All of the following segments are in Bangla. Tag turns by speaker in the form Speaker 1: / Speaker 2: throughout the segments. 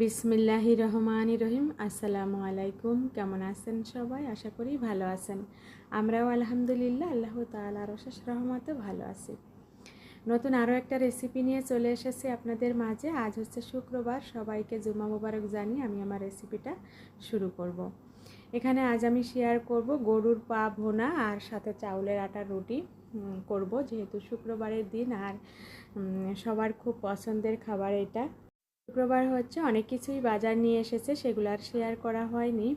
Speaker 1: বিসমিল্লাহি রহমানি রহিম আসসালামু আলাইকুম কেমন আছেন সবাই? আশা করি ভালো আছেন। আমরাও আলহামদুলিল্লাহ, আল্লাহ তালার অশেষ রহমতে ভালো আছি। নতুন আরও একটা রেসিপি নিয়ে চলে এসেছি আপনাদের মাঝে। আজ হচ্ছে শুক্রবার। সবাইকে জুমা মুবারক জানিয়ে আমি আমার রেসিপিটা শুরু করব। এখানে আজ আমি শেয়ার করব গরুর পা ভোনা আর সাথে চাউলের আটার রুটি করব। যেহেতু শুক্রবারের দিন আর সবার খুব পছন্দের খাবার এটা। শুক্রবার হচ্ছে অনেক কিছুই বাজার নিয়ে এসেছে, সেগুলো আর শেয়ার করা হয়নি।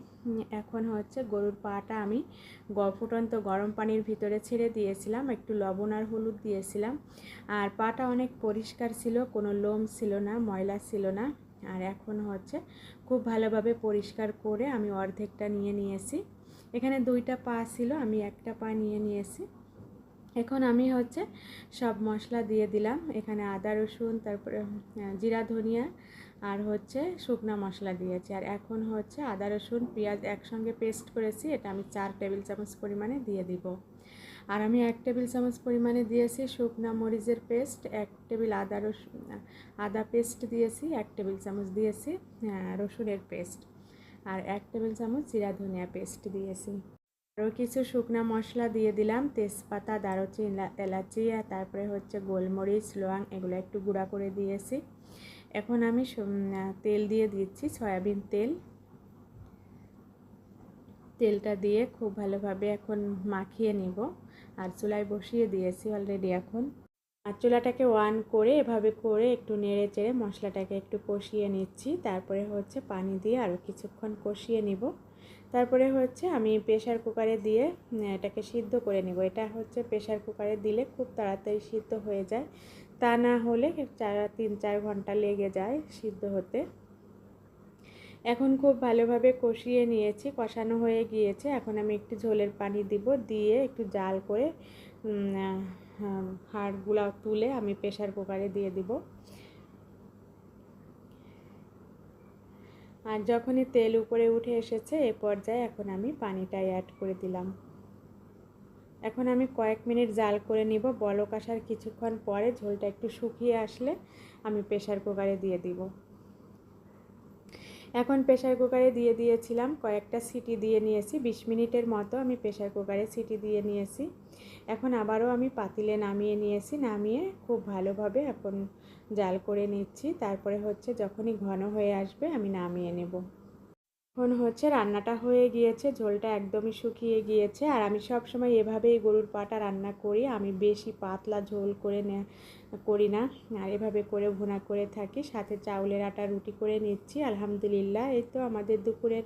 Speaker 1: এখন হচ্ছে গরুর পাটা আমি ফুটন্ত গরম পানির ভিতরে ছেড়ে দিয়েছিলাম, একটু লবণ আর হলুদ দিয়েছিলাম। আর পাটা অনেক পরিষ্কার ছিল, কোনো লোম ছিল না, ময়লা ছিল না। আর এখন হচ্ছে খুব ভালোভাবে পরিষ্কার করে আমি অর্ধেকটা নিয়ে নিয়েছি। এখানে দুইটা পা ছিল, আমি একটা পা নিয়ে নিয়েছি। এখন আমি হচ্ছে সব মশলা দিয়ে দিলাম। এখানে আদা, রসুন, তারপরে জিরা, ধনিয়া আর হচ্ছে শুকনো মশলা দিয়েছি। আর এখন হচ্ছে আদা, রসুন, পেঁয়াজ একসঙ্গে পেস্ট করেছি। এটা আমি চার টেবিল চামচ পরিমাণে দিয়ে দিব। আর আমি এক টেবিল চামচ পরিমাণে দিয়েছি শুকনা মরিচের পেস্ট, এক টেবিল আদা রসুন আদা পেস্ট দিয়েছি, এক টেবিল চামচ দিয়েছি রসুনের পেস্ট। আর এক টেবিল চামচ জিরা, ধনিয়া পেস্ট দিয়েছি। আরও কিছু শুকনা মশলা দিয়ে দিলাম। তেজপাতা, দারুচিনি এলাচি, আর তারপরে হচ্ছে গোলমরিচ লোয়াং এগুলো একটু গুঁড়া করে দিয়েছি। এখন আমি তেল দিয়ে দিচ্ছি, সয়াবিন তেল। তেলটা দিয়ে খুব ভালোভাবে এখন মাখিয়ে নিব। আর চুলায় বসিয়ে দিয়েছি অলরেডি এখন। আর চুলাটাকে ওয়ান করে এভাবে করে একটু নেড়ে চেড়ে মশলাটাকে একটু কষিয়ে নিচ্ছি। তারপরে হচ্ছে পানি দিয়ে আরও কিছুক্ষণ কষিয়ে নিব। তারপরে হচ্ছে আমি প্রেশার কুকারে দিয়ে এটাকে সিদ্ধ করে নেব। এটা হচ্ছে প্রেশার কুকারে দিলে খুব তাড়াতাড়ি সিদ্ধ হয়ে যায়। তা না হলে চার, তিন, চার ঘণ্টা লেগে যায় সিদ্ধ হতে। এখন খুব ভালোভাবে কষিয়ে নিয়েছি, কষানো হয়ে গিয়েছে। এখন আমি একটু ঝোলের পানি দিব, দিয়ে একটু জাল করে হাড়গুলা তুলে আমি প্রেশার কুকারে দিয়ে দিব। আর যখনই তেল উপরে উঠে এসেছে, এ পর্যায়ে এখন আমি পানিটা অ্যাড করে দিলাম। এখন আমি কয়েক মিনিট জাল করে নিব। বলক আসার কিছুক্ষণ পরে ঝোলটা একটু শুকিয়ে আসলে আমি প্রেশার কুকারে দিয়ে দিব। এখন প্রেশার কুকারে দিয়ে দিয়েছিলাম, কয়েকটা সিটি দিয়ে নিয়েছি, বিশ মিনিটের মতো আমি প্রেশার কুকারে সিটি দিয়ে নিয়েছি। এখন আবারও আমি পাতিলে নামিয়ে নিয়েছি, নামিয়ে খুব ভালোভাবে এখন জাল করে নিচ্ছি, তারপরে হচ্ছে যখনই ঘন হয়ে আসবে আমি নামিয়ে নেব। এখন হচ্ছে রান্নাটা হয়ে গিয়েছে, ঝোলটা একদমই শুকিয়ে গিয়েছে। আর আমি সব সময় এভাবেই গরুর পাটা রান্না করি। আমি বেশি পাতলা ঝোল করে করি না। আর এভাবে করে ভুনা করে থাকি। সাথে চাউলের আটা, রুটি করে নিচ্ছি। আলহামদুলিল্লাহ, এই তো আমাদের দুপুরের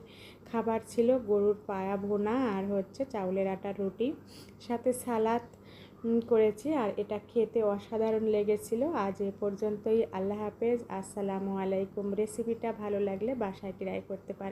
Speaker 1: খাবার ছিল গরুর পায়া ভোনা আর হচ্ছে চাউলের আটার রুটি। সাথে সালাদ করেছি। আর এটা খেতে অসাধারণ লেগেছিল। আজ এ পর্যন্তই। আল্লাহ হাফেজ। আসসালামু আলাইকুম। রেসিপিটা ভালো লাগলে বাসায় ট্রাই করতে পারেন।